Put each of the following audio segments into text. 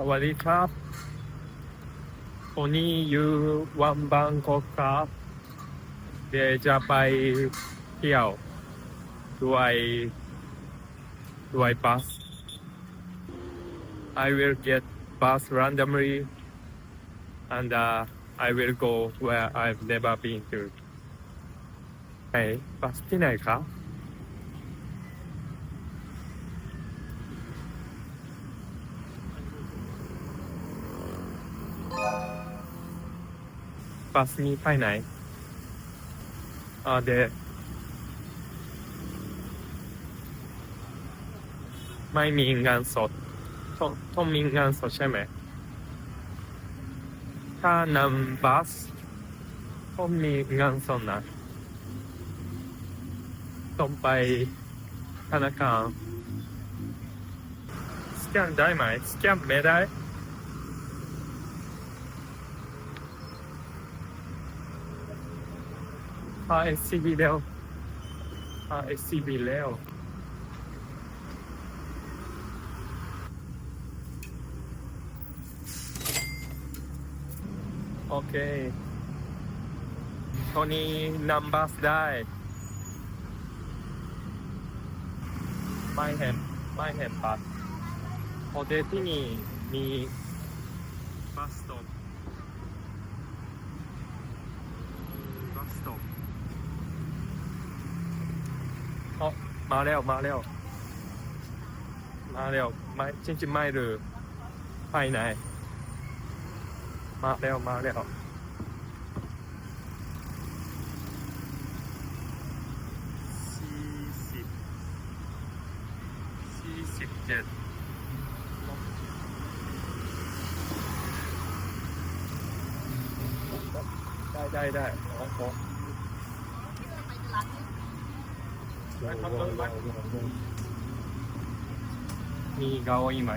สวัสดีครับวันนี้อยู่วังบางกอกครับ เดี๋ยวจะไปเที่ยวด้วยด้วยบัส I will get bus randomly and uh, I will go where I've never been to ไหนบัสที่ไหนครับ บัสนี้ไปไหนอ่าเดยวไม่มีงานสดต้องต้องมีงานสดใช่ไหม ถ้านำบัสต้องมีงานสดนะต้องไปธนาคารสแกนได้ไหมสแกนไม่ได้ พา SCB แล้วพา SCB แล้วโอเคตอนนี้นำบัสได้ ไม่เห็นไม่เห็นบัสโอเดที่นี่มีบัสสต็อปบัสสต็อป อ๋อ มาแล้วมาแล้ว มาแล้วไม่จริงๆไม่หรือไปไหน มาแล้วมาแล้วสี่สิบสี่สิบเจ็ดได้ได้ได้ขอขอ มีเกาอีกไหม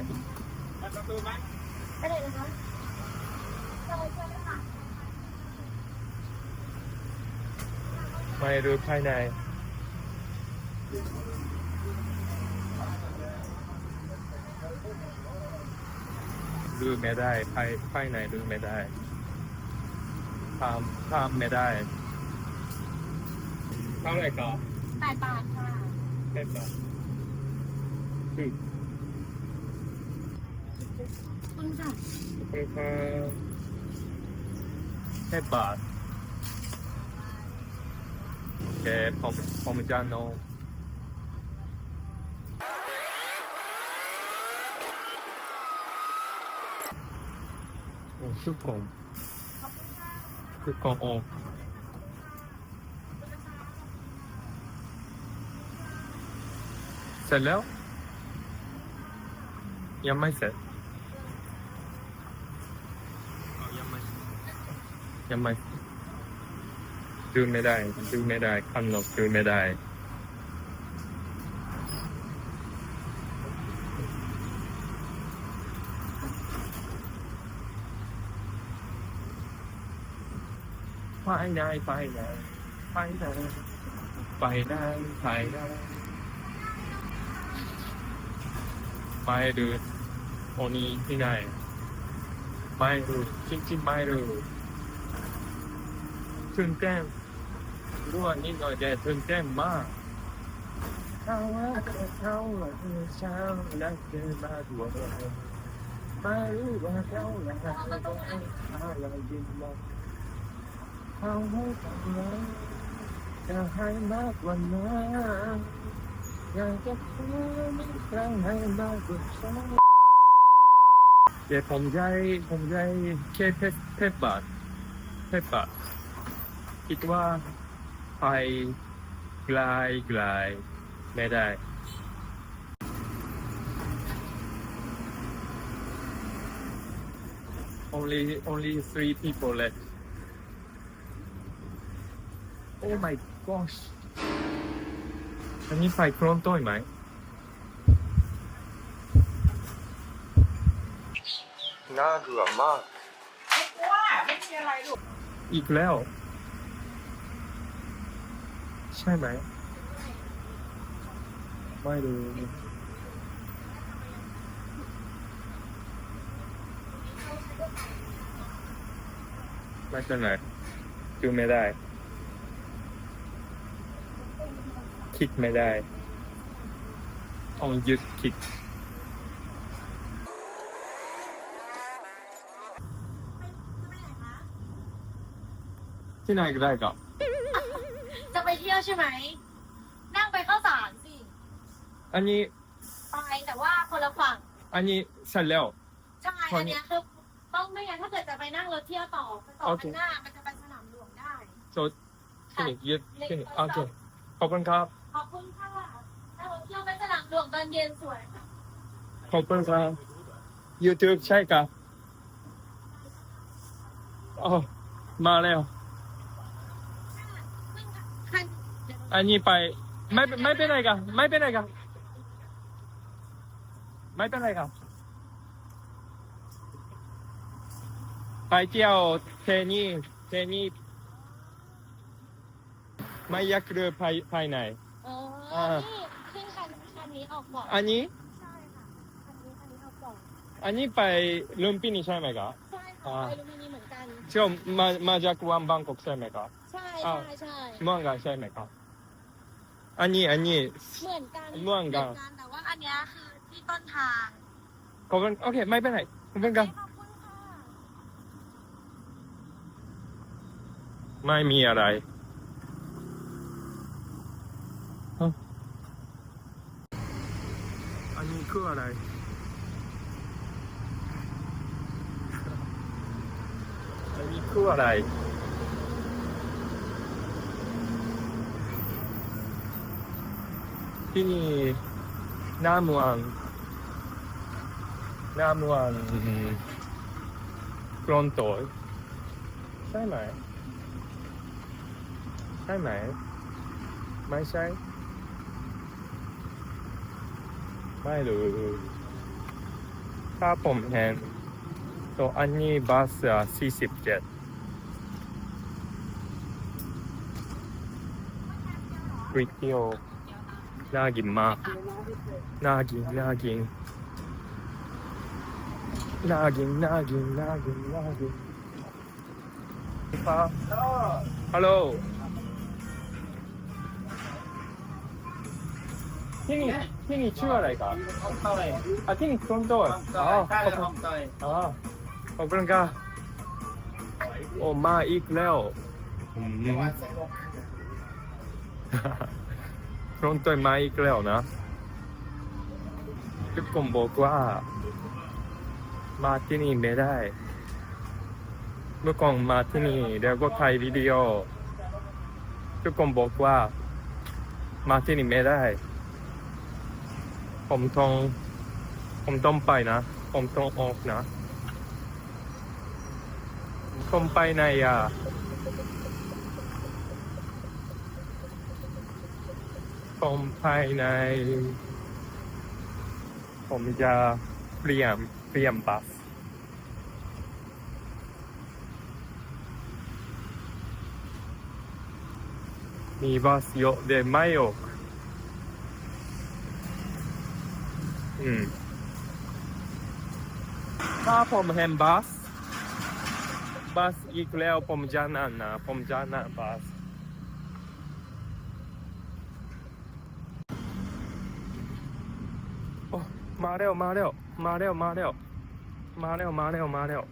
ไปเลยนะคะเราไปช่วยค่ะไม่รู้ภายในดูไม่ได้ภายภายในดูไม่ได้ทำทำไม่ได้เท่าไหร่ก็ แปดบาทค่ะแค่บาทคือคุณค่ะคือแค่บาทโอเคผมผมจะโน้โอ้ชุดผมคือกองโอ เสร็จแล้ว ยังไม่เสร็จยังไม่ยังไม่ดูไม่ได้ดูไม่ได้ข้างนกดูไม่ได้ไปไหนไปไหนไปไหนไปไหนไปไดู ไม่ดูโอนี้ที่ไหนไม่รู้จริงๆไม่รู้ตื่นเต้นรู้ว่านิดหน่อยแต่ตื่นเต้นมากเขาว่าเขาว่าเช้าแล้วเกิดมาตัวไม่รู้ว่าเขาอยากจะอะไรยินบอกเขาให้กับเราจะให้มากกว่านั้น อยากจะพูดอีกครั้งให้มากกว่าฉันเดี๋ยวผมใจผมใจแค่เพชรเพชรบาทเพชรบาทคิดว่าไปไกลไกลไม่ได้ only only three people left Oh my gosh อันนี้ไฟโครนต้อยไหม น่าเบื่อมาก ไม่กลัวไม่มีอะไรลูกอีกแล้ว ใช่ไหม ไม่ดูไม่เป็นไรจูไม่ได้ คิดไม่ได้ต้องหยุดคิดที่ไหนก็ได้ครับจะไปเที่ยวใช่ไหม นั่งไปเข้าสารสิ อันนี้ไปแต่ว่าคนละฝั่งอันนี้เสร็จแล้ว ใช่อันเนี้ยคือต้องไม่งั้นถ้าเกิดจะไปนั่งรถเที่ยวต่อไปต่อโอเคข้างหน้ามันจะไปสนามหลวงได้โซที่นี่ยึดที่นี่โอเคขอบคุณครับ ขอบคุณค่ะนั่งรเที่ยวไปสนามหลวงตอนเย็นสวยค่ะขอบคุณครับ YouTube ใช่ครับอ๋อมาแล้ว คันอันนี้ไป ไม่ไม่เป็นไรครับไม่เป็นไรครับไม่เป็นไรครับไปเที่ยวเทนี่เทนี่ไม่อยากเรือภายภายใน อ๋ออ่า นี่ขึ้นคันคันนี้ออกก่อนอันนี้ ใช่ค่ะคันนี้คันนี้ออกก่อนอันนี้ไปลุมพินีใช่ไหมครับ ใช่ค่ะอ่า ไปลุมพินีเหมือนกัน เชื่อมามาจากวันบางกอกใช่ไหมครับ ใช่อ่า ใช่ใช่เมืองกันใช่ไหมครับ อันนี้อันนี้ เหมือนกันเหมือนกันแต่ว่าอันเนี้ยคือที่ต้นทางขอบคุณโอเคไม่เป็นไรขอบคุณครับขอบคุณค่ะ ไม่มีอะไรฮะอันนี้ คืออะไร อันนี้คืออะไร ที่นี่หน้าเมืองหน้าเมืองกรอนโตยใช่ไหม ใช่ไหม ไม่ใช่ ไม่รู้ถ้าผมเห็นตัวอันนี้บัสสี่สิบเจ็ดกริเตียวน่ากินมากน่ากินน่ากินน่ากินน่ากินน่ากินน่ากินครับฮัลโหล ที่นี่ที่นี่ชื่ออะไรครับห้องเต้ยอะที่นี่คอนโดเหรอห้องอ๋อเต้ยขอบคุณห้องเต้ยอ๋อขอบคุณครับโอ้มาอีกแล้วอืมคอนโดมาอีกแล้วนะทุกคนบอกว่า มาที่นี่ไม่ได้ เมื่อก่อนมาที่นี่แล้วก็ถ่ายวิดีโอทุกคนบอกว่า มาที่นี่ไม่ได้ ผมต้อง ผมต้องไปนะ ผมต้องออกนะผมไปไหนอะผมไปไหนผมจะเปลี่ยนเปลี่ยนบัสมีบัสเยอะเดไม่ออก อืมถ้าผมเห็นบัส บัสอีกแล้วผมจะนั่นนะผมจะนั่งบัสโอ้มาเร็วมาเร็วมาเร็วมาเร็วมาเร็วมาเร็วมาเร็ว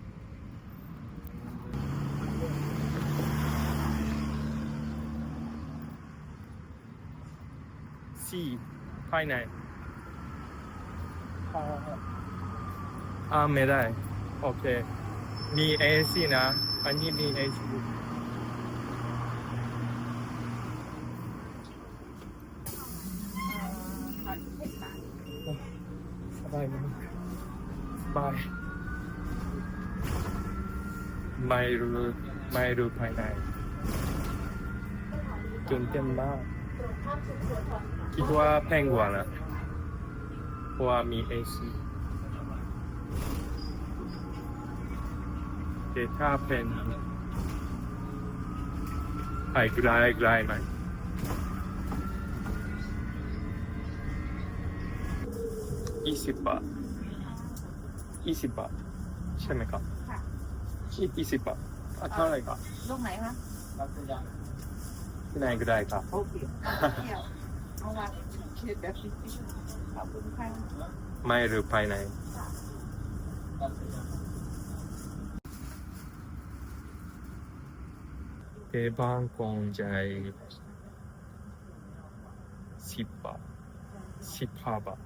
สี่ภายใน อ่าอ่าไม่ได้ โอเค มีเอซีนะ อันนี้มีเอซีสบายมากสบายไม่รู้ไม่รู้ภายในตื่นเต้นมาก คิดว่าแพงกว่านะ เพราะว่ามีเอซีแต่ถ้าเป็นไอ้ไกลไกลไหมยี่สิบบาทยี่สิบบาทใช่ไหมครับยี่สิบบาทอะเท่าไหร่ครับลูกไหนคะที่ไหนก็ได้ครับ โอเคเที่ยวเอามา เขียนแบบนี้ขอบคุณค่ะไม่หรือภายในเอบางกงใจสิบบาทสิบห้าบาท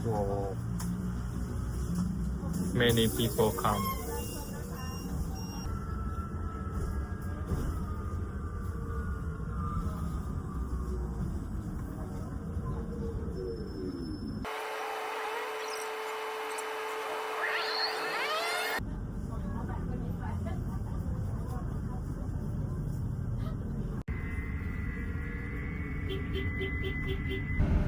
โอ้ many people come.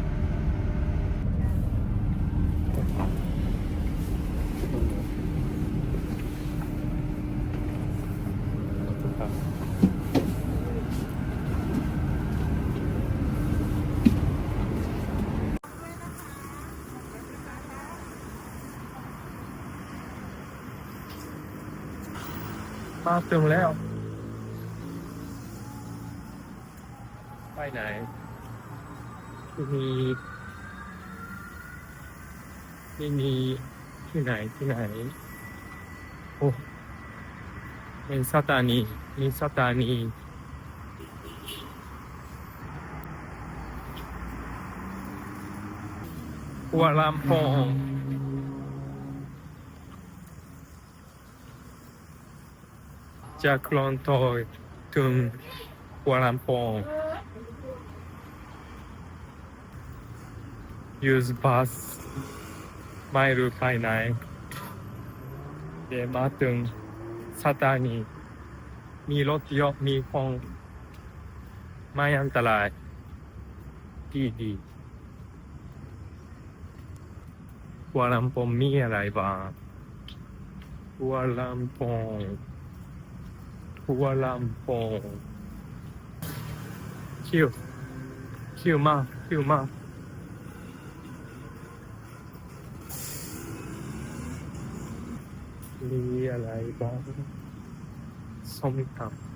มาถึงแล้ว ไปไหนที่มีที่มีที่ไหนที่ไหน โอ้เป็นสถานีมีสถานีหัวลำโพง จากคลองทอยถึงหัวลำโพง use bus ไม่รู้ไปไหนเดมาถึงสถานีมีรถเยอะมีคนไม่อันตรายดีดีหัวลำโพงมีอะไรบ้างหัวลำโพง หัวลำโพงคิวคิวมากคิวมากมีอะไรบ้างส้มตำ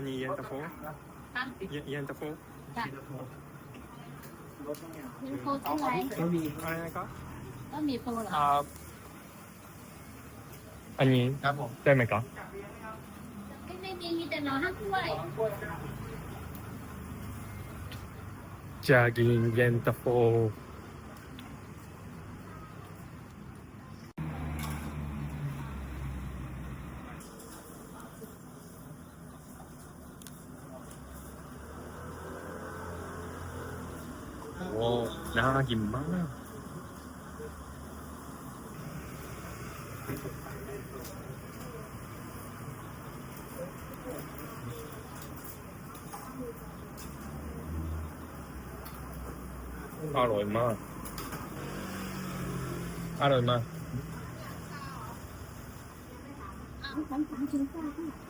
อันนี้เย็นตาโฟอะเย็นเย็นตาโฟจ้ะมีโฟใช่ไหมอะไรนะครับก็มีโฟเหรออ่าอันนี้ครับผมได้ไหมครับไม่ไม่มีมีแต่น้องห้าถ้วยจะกินเย็นตาโฟโอ้น่ากินมาก อร่อยมาก อร่อยมากอ้าวฉัน